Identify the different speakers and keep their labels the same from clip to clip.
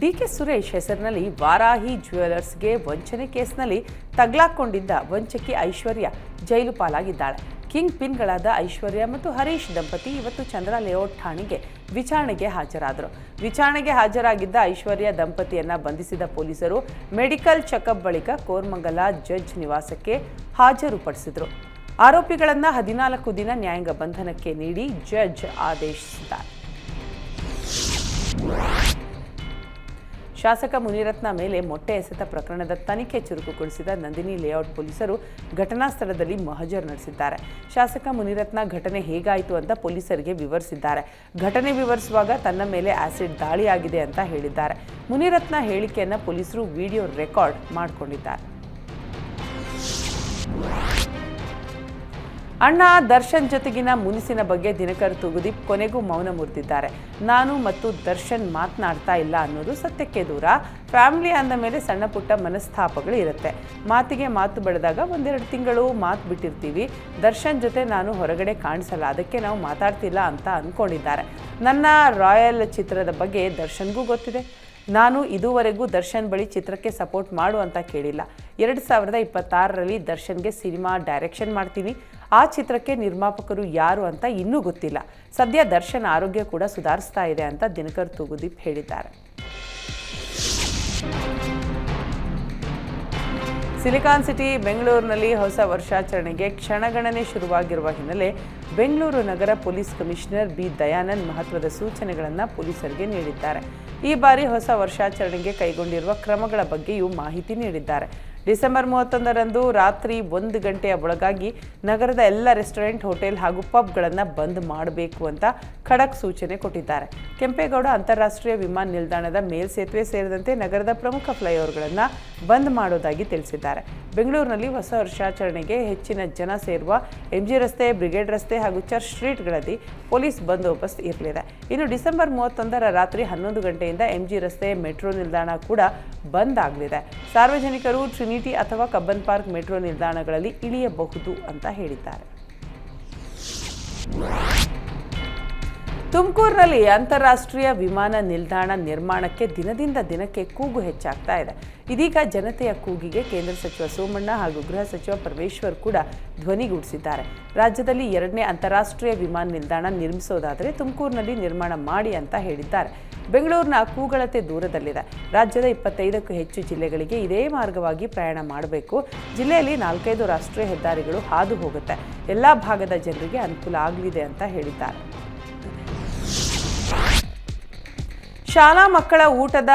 Speaker 1: DK Suresh ಹೆಸರಿನಲ್ಲಿ ವಾರಾಹಿ ಜ್ಯುವೆಲರ್ಸ್ಗೆ ವಂಚನೆ ಕೇಸ್ನಲ್ಲಿ ತಗ್ಲಾಕೊಂಡಿದ್ದ ವಂಚಕಿ ಐಶ್ವರ್ಯ ಜೈಲು ಪಾಲಾಗಿದ್ದಾಳೆ. ಕಿಂಗ್ ಪಿನ್ಗಳಾದ ಐಶ್ವರ್ಯ ಮತ್ತು ಹರೀಶ್ ದಂಪತಿ ಇವತ್ತು ಚಂದ್ರ ಲೇಔಟ್ ಠಾಣೆಗೆ ವಿಚಾರಣೆಗೆ ಹಾಜರಾದರು. ವಿಚಾರಣೆಗೆ ಹಾಜರಾಗಿದ್ದ ಐಶ್ವರ್ಯ ದಂಪತಿಯನ್ನ ಬಂಧಿಸಿದ ಪೊಲೀಸರು ಮೆಡಿಕಲ್ ಚೆಕಪ್ ಬಳಿಕ ಕೋರ್ಮಂಗಲ ಜಡ್ಜ್ ನಿವಾಸಕ್ಕೆ ಹಾಜರುಪಡಿಸಿದರು. ಆರೋಪಿಗಳನ್ನು ಹದಿನಾಲ್ಕು ದಿನ ನ್ಯಾಯಾಂಗ ಬಂಧನಕ್ಕೆ ನೀಡಿ ಜಡ್ಜ್ ಆದೇಶಿಸಿದ್ದಾರೆ. ಶಾಸಕ ಮುನಿರತ್ನ ಮೇಲೆ ಮೊಟ್ಟೆ ಎಸೆತ ಪ್ರಕರಣದ ತನಿಖೆ ಚುರುಕುಗೊಳಿಸಿದ ನಂದಿನಿ ಲೇಔಟ್ ಪೊಲೀಸರು ಘಟನಾ ಸ್ಥಳದಲ್ಲಿ ಮಹಜರ್ ನಡೆಸಿದ್ದಾರೆ. ಶಾಸಕ ಮುನಿರತ್ನ ಘಟನೆ ಹೇಗಾಯಿತು ಅಂತ ಪೊಲೀಸರಿಗೆ ವಿವರಿಸಿದ್ದಾರೆ. ಘಟನೆ ವಿವರಿಸುವಾಗ ತನ್ನ ಮೇಲೆ ಆಸಿಡ್ ದಾಳಿಯಾಗಿದೆ ಅಂತ ಹೇಳಿದ್ದಾರೆ. ಮುನಿರತ್ನ ಹೇಳಿಕೆಯನ್ನು ಪೊಲೀಸರು ವಿಡಿಯೋ ರೆಕಾರ್ಡ್ ಮಾಡಿಕೊಂಡಿದ್ದಾರೆ. ಅಣ್ಣ ದರ್ಶನ್ ಜೊತೆಗಿನ ಮುನಿಸಿನ ಬಗ್ಗೆ ದಿನಕರ್ ತೂಗುದೀಪ್ ಕೊನೆಗೂ ಮೌನ ಮುರಿದಿದ್ದಾರೆ. ನಾನು ಮತ್ತು ದರ್ಶನ್ ಮಾತನಾಡ್ತಾ ಇಲ್ಲ ಅನ್ನೋದು ಸತ್ಯಕ್ಕೆ ದೂರ. ಫ್ಯಾಮಿಲಿ ಅಂದ ಮೇಲೆ ಸಣ್ಣ ಪುಟ್ಟ ಮನಸ್ತಾಪಗಳು ಇರುತ್ತೆ. ಮಾತಿಗೆ ಮಾತು ಬೆಳೆದಾಗ ಒಂದೆರಡು ತಿಂಗಳು ಮಾತು ಬಿಟ್ಟಿರ್ತೀವಿ. ದರ್ಶನ್ ಜೊತೆ ನಾನು ಹೊರಗಡೆ ಕಾಣಿಸಲ್ಲ. ಅದಕ್ಕೆ ನಾವು ಮಾತಾಡ್ತಿಲ್ಲ ಅಂತ ಅಂದ್ಕೊಂಡಿದ್ದಾರೆ ನನ್ನ ರಾಯಲ್ ಚಿತ್ರದ ಬಗ್ಗೆ ದರ್ಶನ್ಗೂ ಗೊತ್ತಿದೆ. ನಾನು ಇದುವರೆಗೂ ದರ್ಶನ್ ಬಳಿ ಚಿತ್ರಕ್ಕೆ ಸಪೋರ್ಟ್ ಮಾಡು ಅಂತ ಕೇಳಿಲ್ಲ. ಎರಡು ಸಾವಿರದ ಇಪ್ಪತ್ತಾರರಲ್ಲಿ ದರ್ಶನ್ಗೆ ಸಿನಿಮಾ ಡೈರೆಕ್ಷನ್ ಮಾಡ್ತೀನಿ. ಆ ಚಿತ್ರಕ್ಕೆ ನಿರ್ಮಾಪಕರು ಯಾರು ಅಂತ ಇನ್ನೂ ಗೊತ್ತಿಲ್ಲ. ಸದ್ಯ ದರ್ಶನ್ ಆರೋಗ್ಯ ಕೂಡ ಸುಧಾರಿಸ್ತಾ ಇದೆ ಅಂತ ದಿನಕರ್ ತೂಗುದೀಪ್ ಹೇಳಿದ್ದಾರೆ. ಸಿಲಿಕಾನ್ ಸಿಟಿ, ಬೆಂಗಳೂರಿನಲ್ಲಿ ಹೊಸ ವರ್ಷಾಚರಣೆಗೆ ಕ್ಷಣಗಣನೆ ಶುರುವಾಗಿರುವ ಹಿನ್ನೆಲೆ ಬೆಂಗಳೂರು ನಗರ ಪೊಲೀಸ್ ಕಮಿಷನರ್ ಬಿ ದಯಾನಂದ್ ಮಹತ್ವದ ಸೂಚನೆಗಳನ್ನು ಪೊಲೀಸರಿಗೆ ನೀಡಿದ್ದಾರೆ. ಈ ಬಾರಿ ಹೊಸ ವರ್ಷಾಚರಣೆಗೆ ಕೈಗೊಂಡಿರುವ ಕ್ರಮಗಳ ಬಗ್ಗೆಯೂ ಮಾಹಿತಿ ನೀಡಿದ್ದಾರೆ. ಡಿಸೆಂಬರ್ ಮೂವತ್ತೊಂದರಂದು ರಾತ್ರಿ ಒಂದು ಗಂಟೆಯ ಒಳಗಾಗಿ ನಗರದ ಎಲ್ಲ ರೆಸ್ಟೋರೆಂಟ್, ಹೋಟೆಲ್ ಹಾಗೂ ಪಬ್ಗಳನ್ನು ಬಂದ್ ಮಾಡಬೇಕು ಅಂತ ಖಡಕ್ ಸೂಚನೆ ಕೊಟ್ಟಿದ್ದಾರೆ. ಕೆಂಪೇಗೌಡ ಅಂತಾರಾಷ್ಟ್ರೀಯ ವಿಮಾನ ನಿಲ್ದಾಣದ ಮೇಲ್ಸೇತುವೆ ಸೇರಿದಂತೆ ನಗರದ ಪ್ರಮುಖ ಫ್ಲೈಓವರ್ಗಳನ್ನು ಬಂದ್ ಮಾಡೋದಾಗಿ ತಿಳಿಸಿದ್ದಾರೆ. ಬೆಂಗಳೂರಿನಲ್ಲಿ ಹೊಸ ವರ್ಷಾಚರಣೆಗೆ ಹೆಚ್ಚಿನ ಜನ ಸೇರುವ ಎಂಜಿ ರಸ್ತೆ, ಬ್ರಿಗೇಡ್ ರಸ್ತೆ ಹಾಗೂ ಚರ್ಚ್ ಸ್ಟ್ರೀಟ್ಗಳಲ್ಲಿ ಪೊಲೀಸ್ ಬಂದೋಬಸ್ತ್ ಇರಲಿದೆ. ಇನ್ನು ಡಿಸೆಂಬರ್ ಮೂವತ್ತೊಂದರ ರಾತ್ರಿ ಹನ್ನೊಂದು ಗಂಟೆಯಿಂದ ಎಂಜಿ ರಸ್ತೆ ಮೆಟ್ರೋ ನಿಲ್ದಾಣ ಕೂಡ ಬಂದ್ ಆಗಲಿದೆ. ಸಾರ್ವಜನಿಕರು ಟ್ರಿನಿಟಿ ಅಥವಾ ಕಬ್ಬನ್ ಪಾರ್ಕ್ ಮೆಟ್ರೋ ನಿಲ್ದಾಣಗಳಲ್ಲಿ ಇಳಿಯಬಹುದು ಅಂತ ಹೇಳಿದ್ದಾರೆ. ತುಮಕೂರಿನಲ್ಲಿ ಅಂತಾರಾಷ್ಟ್ರೀಯ ವಿಮಾನ ನಿಲ್ದಾಣ ನಿರ್ಮಾಣಕ್ಕೆ ದಿನದಿಂದ ದಿನಕ್ಕೆ ಕೂಗು ಹೆಚ್ಚಾಗ್ತಾ ಇದೆ. ಇದೀಗ ಜನತೆಯ ಕೂಗಿಗೆ ಕೇಂದ್ರ ಸಚಿವ ಸೋಮಣ್ಣ ಹಾಗೂ ಗೃಹ ಸಚಿವ ಪರಮೇಶ್ವರ್ ಕೂಡ ಧ್ವನಿಗೂಡಿಸಿದ್ದಾರೆ. ರಾಜ್ಯದಲ್ಲಿ ಎರಡನೇ ಅಂತಾರಾಷ್ಟ್ರೀಯ ವಿಮಾನ ನಿಲ್ದಾಣ ನಿರ್ಮಿಸೋದಾದರೆ ತುಮಕೂರಿನಲ್ಲಿ ನಿರ್ಮಾಣ ಮಾಡಿ ಅಂತ ಹೇಳಿದ್ದಾರೆ. ಬೆಂಗಳೂರಿನ ಕೂಗಳತೆ ದೂರದಲ್ಲಿದೆ. ರಾಜ್ಯದ ಇಪ್ಪತ್ತೈದಕ್ಕೂ ಹೆಚ್ಚು ಜಿಲ್ಲೆಗಳಿಗೆ ಇದೇ ಮಾರ್ಗವಾಗಿ ಪ್ರಯಾಣ ಮಾಡಬೇಕು. ಜಿಲ್ಲೆಯಲ್ಲಿ ನಾಲ್ಕೈದು ರಾಷ್ಟ್ರೀಯ ಹೆದ್ದಾರಿಗಳು ಹಾದು ಹೋಗುತ್ತೆ. ಎಲ್ಲ ಭಾಗದ ಜನರಿಗೆ ಅನುಕೂಲ ಆಗಲಿದೆ ಅಂತ ಹೇಳಿದ್ದಾರೆ. ಶಾಲಾ ಮಕ್ಕಳ ಊಟದ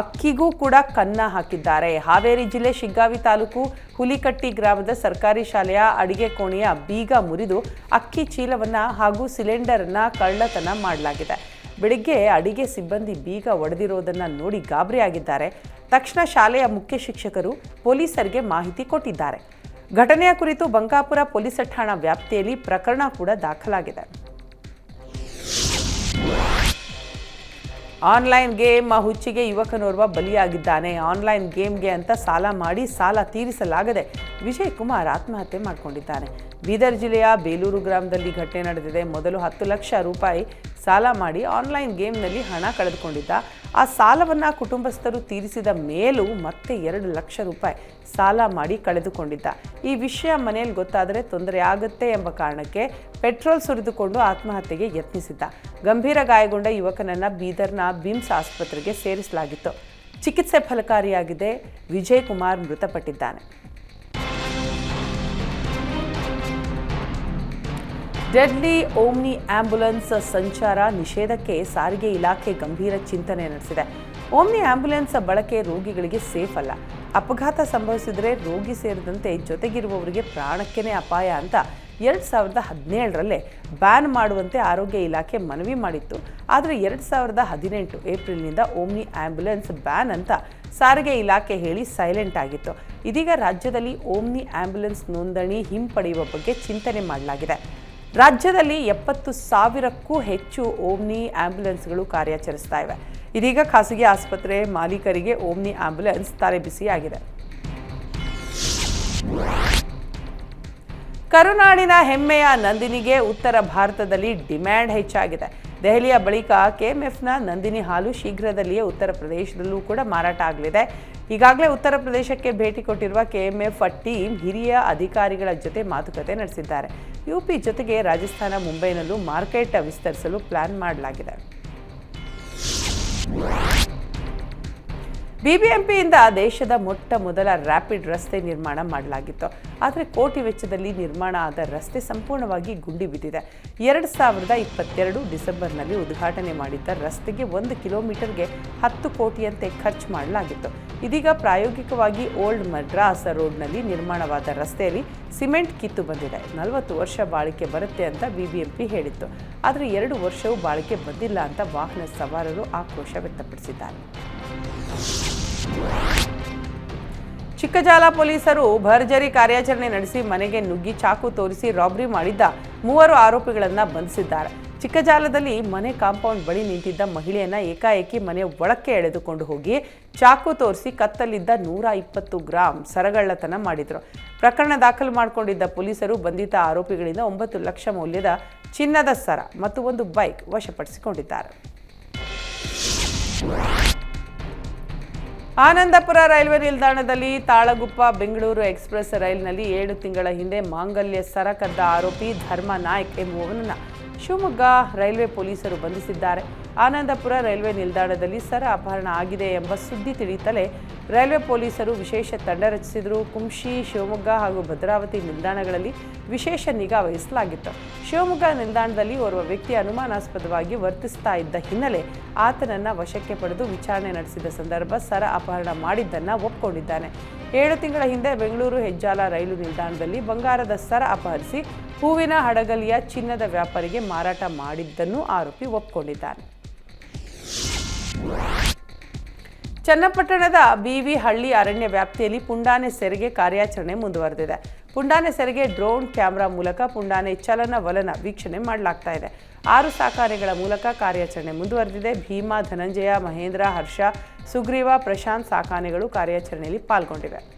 Speaker 1: ಅಕ್ಕಿಗೂ ಕೂಡ ಕನ್ನ ಹಾಕಿದ್ದಾರೆ. ಹಾವೇರಿ ಜಿಲ್ಲೆ ಶಿಗ್ಗಾವಿ ತಾಲೂಕು ಹುಲಿಕಟ್ಟಿ ಗ್ರಾಮದ ಸರ್ಕಾರಿ ಶಾಲೆಯ ಅಡಿಗೆ ಕೋಣೆಯ ಬೀಗ ಮುರಿದು ಅಕ್ಕಿ ಚೀಲವನ್ನ ಹಾಗೂ ಸಿಲಿಂಡರ್ನ ಕಳ್ಳತನ ಮಾಡಲಾಗಿದೆ. ಬೆಳಿಗ್ಗೆ ಅಡಿಗೆ ಸಿಬ್ಬಂದಿ ಬೀಗ ಒಡೆದಿರೋದನ್ನು ನೋಡಿ ಗಾಬರಿಯಾಗಿದ್ದಾರೆ ತಕ್ಷಣ ಶಾಲೆಯ ಮುಖ್ಯ ಶಿಕ್ಷಕರು ಪೊಲೀಸರಿಗೆ ಮಾಹಿತಿ ಕೊಟ್ಟಿದ್ದಾರೆ. ಘಟನೆಯ ಕುರಿತು ಬಂಕಾಪುರ ಪೊಲೀಸ್ ಠಾಣಾ ವ್ಯಾಪ್ತಿಯಲ್ಲಿ ಪ್ರಕರಣ ಕೂಡ ದಾಖಲಾಗಿದೆ. ಆನ್ಲೈನ್ ಗೇಮ್ ಹುಚ್ಚಿಗೆ ಯುವಕನೋರ್ವ ಬಲಿಯಾಗಿದ್ದಾನೆ. ಆನ್ಲೈನ್ ಗೇಮ್ಗೆ ಅಂತ ಸಾಲ ಮಾಡಿ ಸಾಲ ತೀರಿಸಲಾಗದೆ ವಿಜಯ್ ಕುಮಾರ್ ಆತ್ಮಹತ್ಯೆ ಮಾಡಿಕೊಂಡಿದ್ದಾನೆ. ಬೀದರ್ ಜಿಲ್ಲೆಯ ಬೇಲೂರು ಗ್ರಾಮದಲ್ಲಿ ಘಟನೆ ನಡೆದಿದೆ. ಮೊದಲು ಹತ್ತು ಲಕ್ಷ ರೂಪಾಯಿ ಸಾಲ ಮಾಡಿ ಆನ್ಲೈನ್ ಗೇಮ್ನಲ್ಲಿ ಹಣ ಕಳೆದುಕೊಂಡಿದ್ದ. ಆ ಸಾಲವನ್ನು ಕುಟುಂಬಸ್ಥರು ತೀರಿಸಿದ ಮೇಲೂ ಮತ್ತೆ ಎರಡು ಲಕ್ಷ ರೂಪಾಯಿ ಸಾಲ ಮಾಡಿ ಕಳೆದುಕೊಂಡಿದ್ದ. ಈ ವಿಷಯ ಮನೆಯಲ್ಲಿ ಗೊತ್ತಾದರೆ ತೊಂದರೆ ಆಗುತ್ತೆ ಎಂಬ ಕಾರಣಕ್ಕೆ ಪೆಟ್ರೋಲ್ ಸುರಿದುಕೊಂಡು ಆತ್ಮಹತ್ಯೆಗೆ ಯತ್ನಿಸಿದ್ದ. ಗಂಭೀರ ಗಾಯಗೊಂಡ ಯುವಕನನ್ನ ಬೀದರ್ನ ಬಿಮ್ಸ್ ಆಸ್ಪತ್ರೆಗೆ ಸೇರಿಸಲಾಗಿತ್ತು. ಚಿಕಿತ್ಸೆ ಫಲಕಾರಿಯಾಗಿದೆ. ವಿಜಯ್ ಕುಮಾರ್ ಮೃತಪಟ್ಟಿದ್ದಾನೆ. ಡೆಡ್ಲಿ ಓಮ್ನಿ ಆಂಬ್ಯುಲೆನ್ಸ್ ಸಂಚಾರ ನಿಷೇಧಕ್ಕೆ ಸಾರಿಗೆ ಇಲಾಖೆ ಗಂಭೀರ ಚಿಂತನೆ ನಡೆಸಿದೆ. ಓಮ್ನಿ ಆಂಬ್ಯುಲೆನ್ಸ್ ಬಳಕೆ ರೋಗಿಗಳಿಗೆ ಸೇಫ್ ಅಲ್ಲ. ಅಪಘಾತ ಸಂಭವಿಸಿದರೆ ರೋಗಿ ಸೇರಿದಂತೆ ಜೊತೆಗಿರುವವರಿಗೆ ಪ್ರಾಣಕ್ಕೇನೆ ಅಪಾಯ ಅಂತ ಎರಡು ಸಾವಿರದ ಹದಿನೇಳರಲ್ಲೇ ಬ್ಯಾನ್ ಮಾಡುವಂತೆ ಆರೋಗ್ಯ ಇಲಾಖೆ ಮನವಿ ಮಾಡಿತ್ತು. ಆದರೆ ಎರಡು ಸಾವಿರದ ಹದಿನೆಂಟು ಏಪ್ರಿಲ್ನಿಂದ ಓಮ್ನಿ ಆಂಬ್ಯುಲೆನ್ಸ್ ಬ್ಯಾನ್ ಅಂತ ಸಾರಿಗೆ ಇಲಾಖೆ ಹೇಳಿ ಸೈಲೆಂಟ್ ಆಗಿತ್ತು. ಇದೀಗ ರಾಜ್ಯದಲ್ಲಿ ಓಮ್ನಿ ಆಂಬ್ಯುಲೆನ್ಸ್ ನೋಂದಣಿ ಹಿಂಪಡೆಯುವ ಬಗ್ಗೆ ಚಿಂತನೆ ಮಾಡಲಾಗಿದೆ. ರಾಜ್ಯದಲ್ಲಿ ಎಪ್ಪತ್ತು ಸಾವಿರಕ್ಕೂ ಹೆಚ್ಚು ಓಮ್ನಿ ಆಂಬ್ಯುಲೆನ್ಸ್ಗಳು ಕಾರ್ಯಾಚರಿಸ್ತಾ ಇವೆ. ಇದೀಗ ಖಾಸಗಿ ಆಸ್ಪತ್ರೆ ಮಾಲೀಕರಿಗೆ ಓಮ್ನಿ ಆಂಬ್ಯುಲೆನ್ಸ್ ತಲೆಬಿಸಿಯಾಗಿದೆ ಕರುನಾಡಿನ ಹೆಮ್ಮೆಯ ನಂದಿನಿಗೆ ಉತ್ತರ ಭಾರತದಲ್ಲಿ ಡಿಮ್ಯಾಂಡ್ ಹೆಚ್ಚಾಗಿದೆ. ದೆಹಲಿಯ ಬಳಿಕ ಕೆಎಂಎಫ್ನ ನಂದಿನಿ ಹಾಲು ಶೀಘ್ರದಲ್ಲಿಯೇ ಉತ್ತರ ಪ್ರದೇಶದಲ್ಲೂ ಕೂಡ ಮಾರಾಟ ಆಗಲಿದೆ. ಈಗಾಗಲೇ ಉತ್ತರ ಪ್ರದೇಶಕ್ಕೆ ಭೇಟಿ ಕೊಟ್ಟಿರುವ ಕೆಎಂಎಫ್ ಟೀಮ್ ಹಿರಿಯ ಅಧಿಕಾರಿಗಳ ಜೊತೆ ಮಾತುಕತೆ ನಡೆಸಿದ್ದಾರೆ. ಯುಪಿ ಜೊತೆಗೆ ರಾಜಸ್ಥಾನ, ಮುಂಬೈನಲ್ಲೂ ಮಾರ್ಕೆಟ್ ವಿಸ್ತರಿಸಲು ಪ್ಲಾನ್ ಮಾಡಲಾಗಿದೆ. ಬಿಬಿಎಂಪಿಯಿಂದ ದೇಶದ ಮೊಟ್ಟ ಮೊದಲ ರ್ಯಾಪಿಡ್ ರಸ್ತೆ ನಿರ್ಮಾಣ ಮಾಡಲಾಗಿತ್ತು. ಆದರೆ ಕೋಟಿ ವೆಚ್ಚದಲ್ಲಿ ನಿರ್ಮಾಣ ಆದ ರಸ್ತೆ ಸಂಪೂರ್ಣವಾಗಿ ಗುಂಡಿ ಬಿದ್ದಿದೆ. ಎರಡು ಸಾವಿರದ ಇಪ್ಪತ್ತೆರಡು ಡಿಸೆಂಬರ್ನಲ್ಲಿ ಉದ್ಘಾಟನೆ ಮಾಡಿದ್ದ ರಸ್ತೆಗೆ ಒಂದು ಕಿಲೋಮೀಟರ್ಗೆ ಹತ್ತು ಕೋಟಿಯಂತೆ ಖರ್ಚು ಮಾಡಲಾಗಿತ್ತು. ಇದೀಗ ಪ್ರಾಯೋಗಿಕವಾಗಿ ಓಲ್ಡ್ ಮದ್ರಾಸ್ ರೋಡ್ನಲ್ಲಿ ನಿರ್ಮಾಣವಾದ ರಸ್ತೆಯಲ್ಲಿ ಸಿಮೆಂಟ್ ಕಿತ್ತು ಬಂದಿದೆ. ನಲವತ್ತು ವರ್ಷ ಬಾಳಿಕೆ ಬರುತ್ತೆ ಅಂತ ಬಿಬಿಎಂಪಿ ಹೇಳಿತ್ತು. ಆದರೆ ಎರಡು ವರ್ಷವೂ ಬಾಳಿಕೆ ಬಂದಿಲ್ಲ ಅಂತ ವಾಹನ ಸವಾರರು ಆಕ್ರೋಶ ವ್ಯಕ್ತಪಡಿಸಿದ್ದಾರೆ. ಚಿಕ್ಕಜಾಲ ಪೊಲೀಸರು ಭರ್ಜರಿ ಕಾರ್ಯಾಚರಣೆ ನಡೆಸಿ ಮನೆಗೆ ನುಗ್ಗಿ ಚಾಕು ತೋರಿಸಿ ರಾಬರಿ ಮಾಡಿದ್ದ ಮೂವರು ಆರೋಪಿಗಳನ್ನು ಬಂಧಿಸಿದ್ದಾರೆ. ಚಿಕ್ಕಜಾಲದಲ್ಲಿ ಮನೆ ಕಾಂಪೌಂಡ್ ಬಳಿ ನಿಂತಿದ್ದ ಮಹಿಳೆಯನ್ನ ಏಕಾಏಕಿ ಮನೆ ಒಳಕ್ಕೆ ಎಳೆದುಕೊಂಡು ಹೋಗಿ ಚಾಕು ತೋರಿಸಿ ಕತ್ತಲಿದ್ದ ನೂರ ಇಪ್ಪತ್ತು ಗ್ರಾಂ ಸರಗಳ್ಳತನ ಮಾಡಿದ್ರು. ಪ್ರಕರಣ ದಾಖಲು ಮಾಡಿಕೊಂಡಿದ್ದ ಪೊಲೀಸರು ಬಂಧಿತ ಆರೋಪಿಗಳಿಂದ ಒಂಬತ್ತು ಲಕ್ಷ ಮೌಲ್ಯದ ಚಿನ್ನದ ಸರ ಮತ್ತು ಒಂದು ಬೈಕ್ ವಶಪಡಿಸಿಕೊಂಡಿದ್ದಾರೆ. ಆನಂದಪುರ ರೈಲ್ವೆ ನಿಲ್ದಾಣದಲ್ಲಿ ತಾಳಗುಪ್ಪ ಬೆಂಗಳೂರು ಎಕ್ಸ್ಪ್ರೆಸ್ ರೈಲಿನಲ್ಲಿ ಏಳು ತಿಂಗಳ ಹಿಂದೆ ಮಾಂಗಲ್ಯ ಸರ ಕದ್ದ ಆರೋಪಿ ಧರ್ಮ ನಾಯ್ಕ್ ಎಂಬುವವನನ್ನು ಶಿವಮೊಗ್ಗ ರೈಲ್ವೆ ಪೊಲೀಸರು ಬಂಧಿಸಿದ್ದಾರೆ. ಆನಂದಪುರ ರೈಲ್ವೆ ನಿಲ್ದಾಣದಲ್ಲಿ ಸರ ಅಪಹರಣ ಆಗಿದೆ ಎಂಬ ಸುದ್ದಿ ತಿಳಿಯುತ್ತಲೇ ರೈಲ್ವೆ ಪೊಲೀಸರು ವಿಶೇಷ ತಂಡ ರಚಿಸಿದರು. ಕುಂಶಿ, ಶಿವಮೊಗ್ಗ ಹಾಗೂ ಭದ್ರಾವತಿ ನಿಲ್ದಾಣಗಳಲ್ಲಿ ವಿಶೇಷ ನಿಗಾ ವಹಿಸಲಾಗಿತ್ತು. ಶಿವಮೊಗ್ಗ ನಿಲ್ದಾಣದಲ್ಲಿ ಓರ್ವ ವ್ಯಕ್ತಿ ಅನುಮಾನಾಸ್ಪದವಾಗಿ ವರ್ತಿಸ್ತಾ ಇದ್ದ ಹಿನ್ನೆಲೆ ಆತನನ್ನು ವಶಕ್ಕೆ ಪಡೆದು ವಿಚಾರಣೆ ನಡೆಸಿದ ಸಂದರ್ಭ ಸರ ಅಪಹರಣ ಮಾಡಿದ್ದನ್ನು ಒಪ್ಪಿಕೊಂಡಿದ್ದಾನೆ ಏಳು ತಿಂಗಳ ಹಿಂದೆ ಬೆಂಗಳೂರು ಹೆಜ್ಜಾಲ ರೈಲು ನಿಲ್ದಾಣದಲ್ಲಿ ಬಂಗಾರದ ಸರ ಅಪಹರಿಸಿ ಹೂವಿನ ಹಡಗಲಿಯ ಚಿನ್ನದ ವ್ಯಾಪಾರಿಗೆ ಮಾರಾಟ ಮಾಡಿದ್ದನ್ನು ಆರೋಪಿ ಒಪ್ಪಿಕೊಂಡಿದ್ದಾನೆ ಚನ್ನಪಟ್ಟಣದ ಬಿವಿ ಹಳ್ಳಿ ಅರಣ್ಯ ವ್ಯಾಪ್ತಿಯಲ್ಲಿ ಪುಂಡಾನೆ ಸೆರೆಗೆ ಕಾರ್ಯಾಚರಣೆ ಮುಂದುವರೆದಿದೆ. ಪುಂಡಾನೆ ಸೆರೆಗೆ ಡ್ರೋನ್ ಕ್ಯಾಮೆರಾ ಮೂಲಕ ಪುಂಡಾನೆ ಚಲನವಲನ ವೀಕ್ಷಣೆ ಮಾಡಲಾಗ್ತಾ ಇದೆ. ಆರು ಸಾಕಾನೆಗಳ ಮೂಲಕ ಕಾರ್ಯಾಚರಣೆ ಮುಂದುವರೆದಿದೆ. ಭೀಮಾ, ಧನಂಜಯ, ಮಹೇಂದ್ರ, ಹರ್ಷ, ಸುಗ್ರೀವ, ಪ್ರಶಾಂತ್ ಸಾಕಾನೆಗಳು ಕಾರ್ಯಾಚರಣೆಯಲ್ಲಿ ಪಾಲ್ಗೊಂಡಿವೆ.